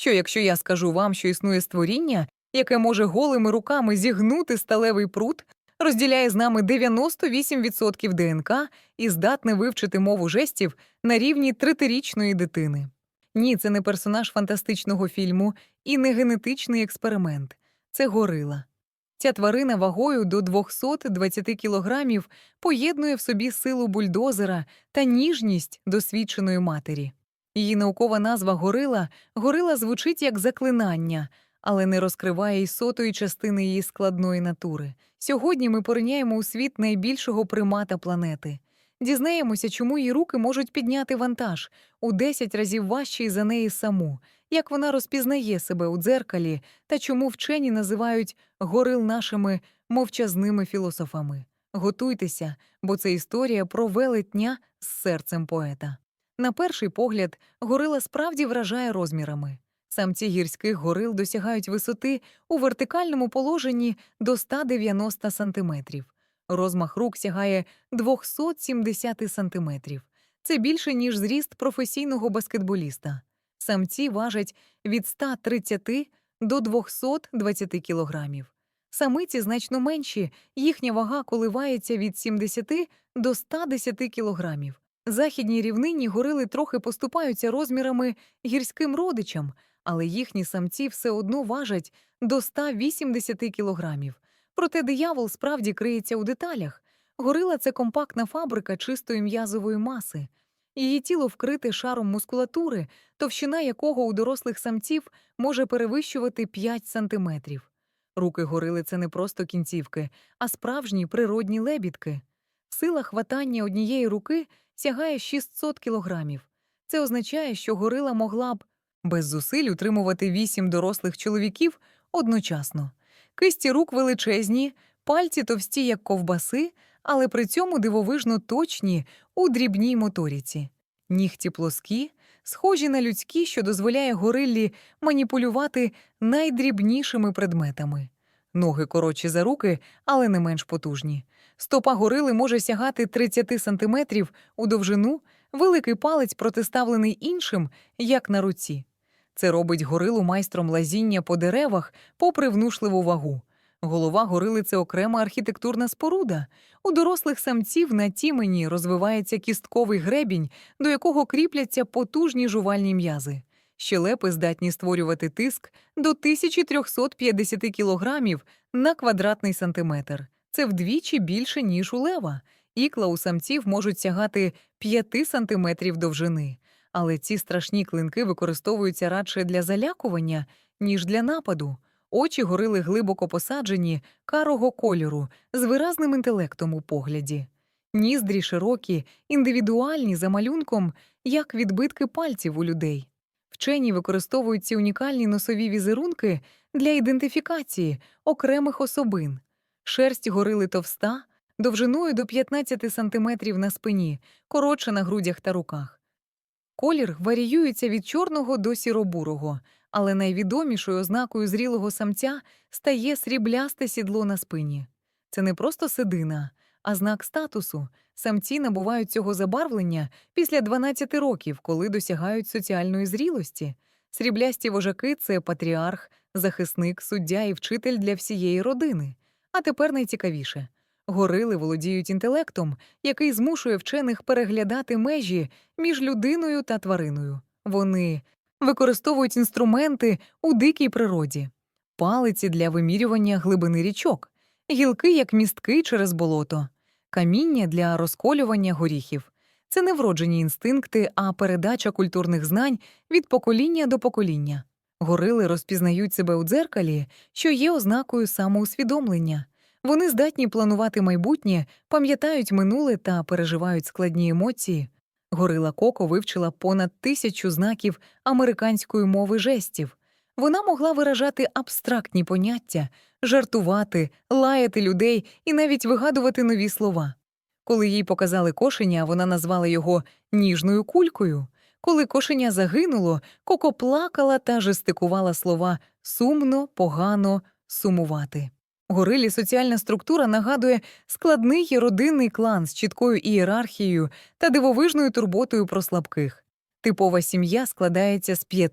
Що якщо я скажу вам, що існує створіння, яке може голими руками зігнути сталевий прут, розділяє з нами 98% ДНК і здатне вивчити мову жестів на рівні тритирічної дитини? Ні, це не персонаж фантастичного фільму і не генетичний експеримент. Це горила. Ця тварина вагою до 220 кілограмів поєднує в собі силу бульдозера та ніжність досвідченої матері. Її наукова назва горила горила звучить як заклинання, але не розкриває й сотої частини її складної натури. Сьогодні ми пориняємо у світ найбільшого примата планети. Дізнаємося, чому її руки можуть підняти вантаж у 10 разів важчий за неї саму, як вона розпізнає себе у дзеркалі та чому вчені називають горил нашими мовчазними філософами. Готуйтеся, бо це історія про велетня з серцем поета. На перший погляд, горила справді вражає розмірами. Самці гірських горил досягають висоти у вертикальному положенні до 190 сантиметрів. Розмах рук сягає 270 сантиметрів. Це більше, ніж зріст професійного баскетболіста. Самці важать від 130 до 220 кілограмів. Самиці значно менші, їхня вага коливається від 70 до 110 кілограмів. Західній рівнині горили трохи поступаються розмірами гірським родичам, але їхні самці все одно важать до 180 кілограмів. Проте диявол справді криється у деталях. Горила це компактна фабрика чистої м'язової маси. Її тіло вкрите шаром мускулатури, товщина якого у дорослих самців може перевищувати 5 сантиметрів. Руки горили це не просто кінцівки, а справжні природні лебідки. Сила хватання однієї руки сягає 600 кілограмів. Це означає, що горила могла б без зусиль утримувати вісім дорослих чоловіків одночасно. Кисті рук величезні, пальці товсті, як ковбаси, але при цьому дивовижно точні у дрібній моторіці. Нігті плоскі, схожі на людські, що дозволяє гориллі маніпулювати найдрібнішими предметами. Ноги коротші за руки, але не менш потужні. Стопа горили може сягати 30 сантиметрів у довжину, великий палець протиставлений іншим, як на руці. Це робить горилу майстром лазіння по деревах, попри внушливу вагу. Голова горили це окрема архітектурна споруда. У дорослих самців на тімені розвивається кістковий гребінь, до якого кріпляться потужні жувальні м'язи. Щелепи здатні створювати тиск до 1350 кілограмів на квадратний сантиметр. Це вдвічі більше, ніж у лева. Ікла у самців можуть сягати 5 сантиметрів довжини. Але ці страшні клинки використовуються радше для залякування, ніж для нападу. Очі горили глибоко посаджені, карого кольору, з виразним інтелектом у погляді. Ніздрі широкі, індивідуальні за малюнком, як відбитки пальців у людей. Вчені використовують ці унікальні носові візерунки для ідентифікації окремих особин. Шерсть горили товста, довжиною до 15 сантиметрів на спині, коротша на грудях та руках. Колір варіюється від чорного до сіробурого, але найвідомішою ознакою зрілого самця стає сріблясте сідло на спині. Це не просто седина, а знак статусу. Самці набувають цього забарвлення після 12 років, коли досягають соціальної зрілості. Сріблясті вожаки це патріарх, захисник, суддя і вчитель для всієї родини. А тепер найцікавіше горили володіють інтелектом, який змушує вчених переглядати межі між людиною та твариною. Вони використовують інструменти у дикій природі, палиці для вимірювання глибини річок, гілки як містки через болото, каміння для розколювання горіхів. Це не вроджені інстинкти, а передача культурних знань від покоління до покоління. Горили розпізнають себе у дзеркалі, що є ознакою самоусвідомлення. Вони здатні планувати майбутнє, пам'ятають минуле та переживають складні емоції. Горила Коко вивчила понад тисячу знаків американської мови жестів. Вона могла виражати абстрактні поняття, жартувати, лаяти людей і навіть вигадувати нові слова. Коли їй показали кошеня, вона назвала його ніжною кулькою. Коли кошеня загинуло, Коко плакала та жестикувала слова сумно, погано, сумувати. Горилі соціальна структура нагадує складний родинний клан з чіткою ієрархією та дивовижною турботою про слабких. Типова сім'я складається з 5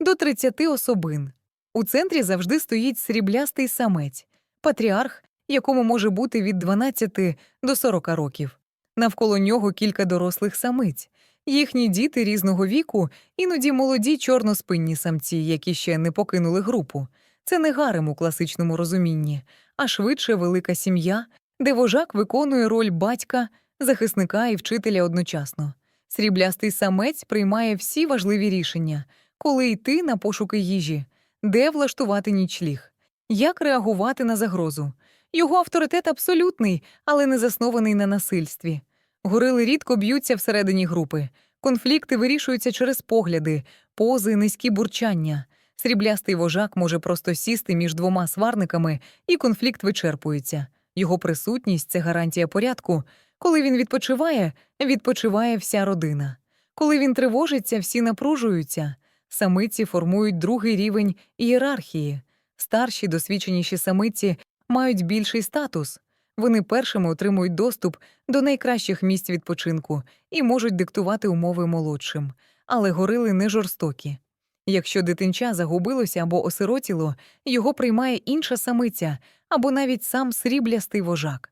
до 30 особин. У центрі завжди стоїть сріблястий самець, патріарх, якому може бути від 12 до 40 років. Навколо нього кілька дорослих самиць. Їхні діти різного віку, іноді молоді чорноспинні самці, які ще не покинули групу. Це не гарем у класичному розумінні, а швидше велика сім'я, де вожак виконує роль батька, захисника і вчителя одночасно. Сріблястий самець приймає всі важливі рішення, коли йти на пошуки їжі, де влаштувати нічліг, як реагувати на загрозу. Його авторитет абсолютний, але не заснований на насильстві. Горили рідко б'ються всередині групи. Конфлікти вирішуються через погляди, пози, низькі бурчання. Сріблястий вожак може просто сісти між двома сварниками, і конфлікт вичерпується. Його присутність це гарантія порядку. Коли він відпочиває, відпочиває вся родина. Коли він тривожиться, всі напружуються. Самиці формують другий рівень ієрархії. Старші, досвідченіші самиці мають більший статус. Вони першими отримують доступ до найкращих місць відпочинку і можуть диктувати умови молодшим. Але горили не жорстокі. Якщо дитинча загубилося або осиротіло, його приймає інша самиця або навіть сам сріблястий вожак.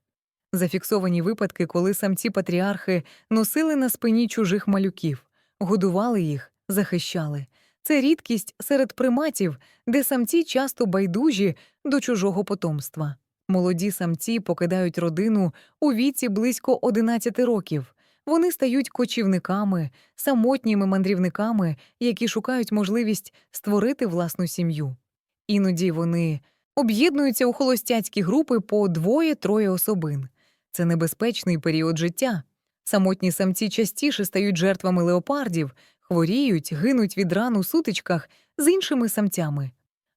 Зафіксовані випадки, коли самці патріархи носили на спині чужих малюків, годували їх, захищали. Це рідкість серед приматів, де самці часто байдужі до чужого потомства. Молоді самці покидають родину у віці близько 11 років. Вони стають кочівниками, самотніми мандрівниками, які шукають можливість створити власну сім'ю. Іноді вони об'єднуються у холостяцькі групи по двоє-троє особин. Це небезпечний період життя. Самотні самці частіше стають жертвами леопардів, хворіють, гинуть від ран у сутичках з іншими самцями.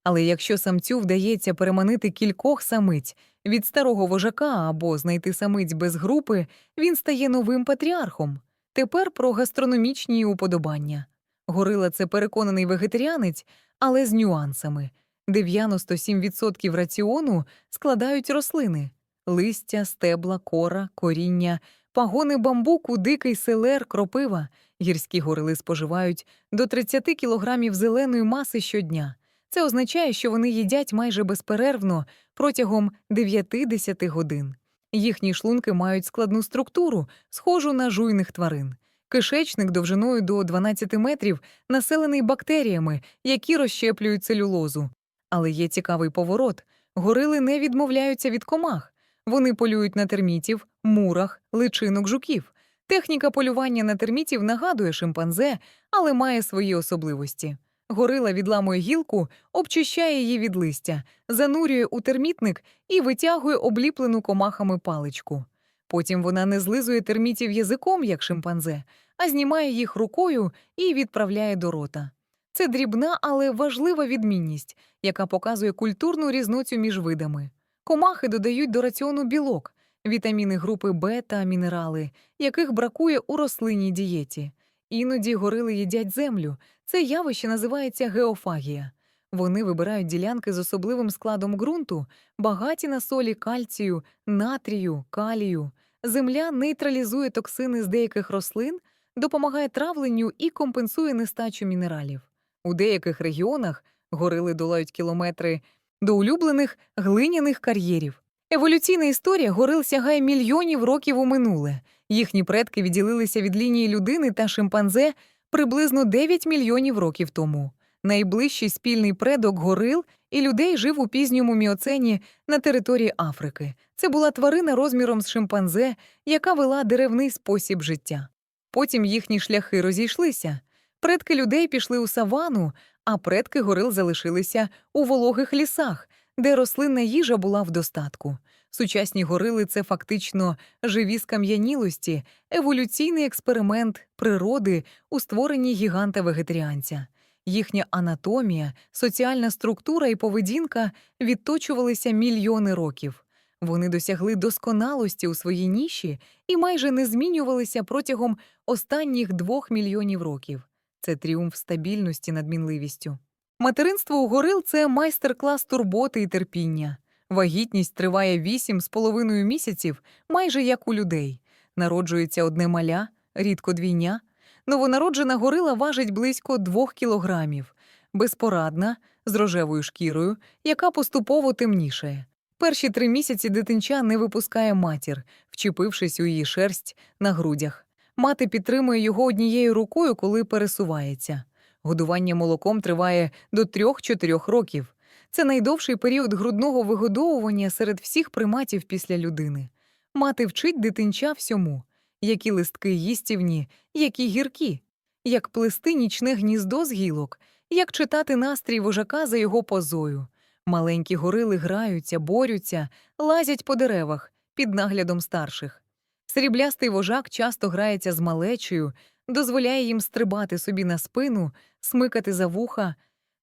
Але якщо самцю вдається переманити кількох самиць від старого вожака або знайти самиць без групи, він стає новим патріархом. Тепер про гастрономічні уподобання. Горила це переконаний вегетаріанець, але з нюансами. 97% раціону складають рослини листя, стебла, кора, коріння, пагони бамбуку, дикий селер, кропива. Гірські горили споживають до 30 кілограмів зеленої маси щодня. Це означає, що вони їдять майже безперервно протягом 9-10 годин. Їхні шлунки мають складну структуру, схожу на жуйних тварин. Кишечник довжиною до 12 метрів населений бактеріями, які розщеплюють целюлозу. Але є цікавий поворот: горили не відмовляються від комах. Вони полюють на термітів, мурах, личинок жуків. Техніка полювання на термітів нагадує шимпанзе, але має свої особливості. Горила відламує гілку, обчищає її від листя, занурює у термітник і витягує обліплену комахами паличку. Потім вона не злизує термітів язиком, як шимпанзе, а знімає їх рукою і відправляє до рота. Це дрібна, але важлива відмінність, яка показує культурну різницю між видами. Комахи додають до раціону білок, вітаміни групи Б та мінерали, яких бракує у рослинній дієті. Іноді горили їдять землю. Це явище називається геофагія. Вони вибирають ділянки з особливим складом ґрунту, багаті на солі кальцію, натрію, калію. Земля нейтралізує токсини з деяких рослин, допомагає травленню і компенсує нестачу мінералів. У деяких регіонах горили долають кілометри до улюблених глиняних кар'єрів. Еволюційна історія горил сягає мільйонів років у минуле. Їхні предки відділилися від лінії людини та шимпанзе приблизно 9 мільйонів років тому. Найближчий спільний предок горил і людей жив у пізньому міоцені на території Африки. Це була тварина розміром з шимпанзе, яка вела деревний спосіб життя. Потім їхні шляхи розійшлися. Предки людей пішли у савану, а предки горил залишилися у вологих лісах, де рослинна їжа була в достатку. Сучасні горили це фактично живі скам'янілості, еволюційний експеримент природи у створенні гіганта вегетаріанця. Їхня анатомія, соціальна структура і поведінка відточувалися мільйони років. Вони досягли досконалості у своїй ніші і майже не змінювалися протягом останніх двох мільйонів років. Це тріумф стабільності над мінливістю. Материнство у горил це майстер-клас турботи і терпіння. Вагітність триває вісім з половиною місяців, майже як у людей. Народжується одне маля, рідко двійня. Новонароджена горила важить близько двох кілограмів, безпорадна, з рожевою шкірою, яка поступово темнішає. Перші три місяці дитинча не випускає матір, вчепившись у її шерсть на грудях. Мати підтримує його однією рукою, коли пересувається. Годування молоком триває до 3-4 років. Це найдовший період грудного вигодовування серед всіх приматів після людини. Мати вчить дитинча всьому, які листки їстівні, які гіркі, як плести нічне гніздо з гілок, як читати настрій вожака за його позою. Маленькі горили граються, борються, лазять по деревах під наглядом старших. Сріблястий вожак часто грається з малечею, дозволяє їм стрибати собі на спину, смикати за вуха.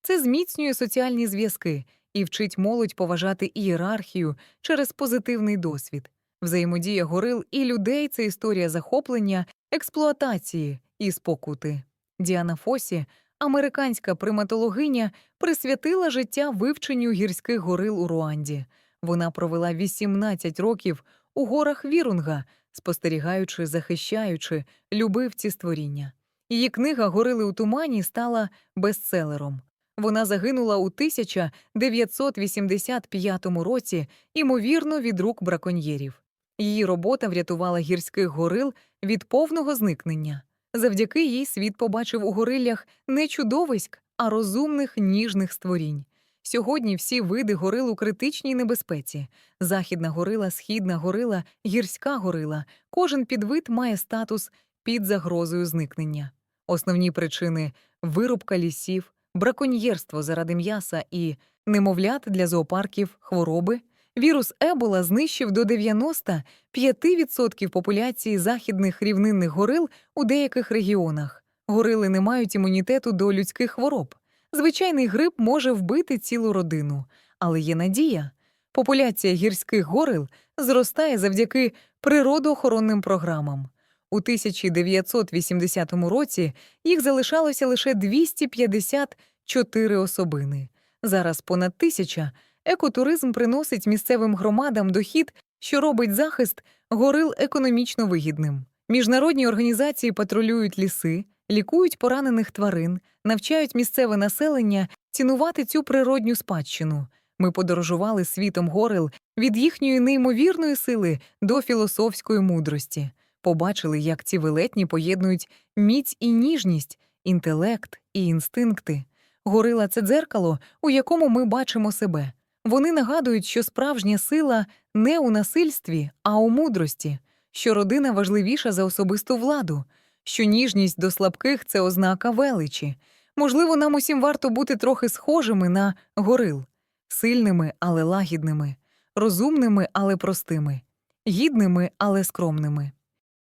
Це зміцнює соціальні зв'язки і вчить молодь поважати ієрархію через позитивний досвід. Взаємодія горил і людей це історія захоплення, експлуатації і спокути. Діана Фосі, американська приматологиня, присвятила життя вивченню гірських горил у Руанді. Вона провела 18 років у горах Вірунга, спостерігаючи, захищаючи, любив ці створіння. Її книга Горили у тумані стала бестселером. Вона загинула у 1985 році, ймовірно, від рук браконьєрів. Її робота врятувала гірських горил від повного зникнення. Завдяки їй світ побачив у гориллях не чудовиськ, а розумних ніжних створінь. Сьогодні всі види горил у критичній небезпеці: західна горила, східна горила, гірська горила. Кожен підвид має статус під загрозою зникнення. Основні причини вирубка лісів, браконьєрство заради м'яса і немовлят для зоопарків, хвороби. Вірус Ебола знищив до 95% популяції західних рівнинних горил у деяких регіонах. Горили не мають імунітету до людських хвороб. Звичайний грип може вбити цілу родину, але є надія. Популяція гірських горил зростає завдяки природоохоронним програмам. У 1980 році їх залишалося лише 254 особини. Зараз понад тисяча. Екотуризм приносить місцевим громадам дохід, що робить захист горил економічно вигідним. Міжнародні організації патрулюють ліси, лікують поранених тварин, навчають місцеве населення цінувати цю природню спадщину. Ми подорожували світом горил від їхньої неймовірної сили до філософської мудрості, побачили, як ці велетні поєднують міць і ніжність, інтелект і інстинкти. Горила це дзеркало, у якому ми бачимо себе. Вони нагадують, що справжня сила не у насильстві, а у мудрості, що родина важливіша за особисту владу, що ніжність до слабких це ознака величі. Можливо, нам усім варто бути трохи схожими на горил, сильними, але лагідними, розумними, але простими, гідними, але скромними.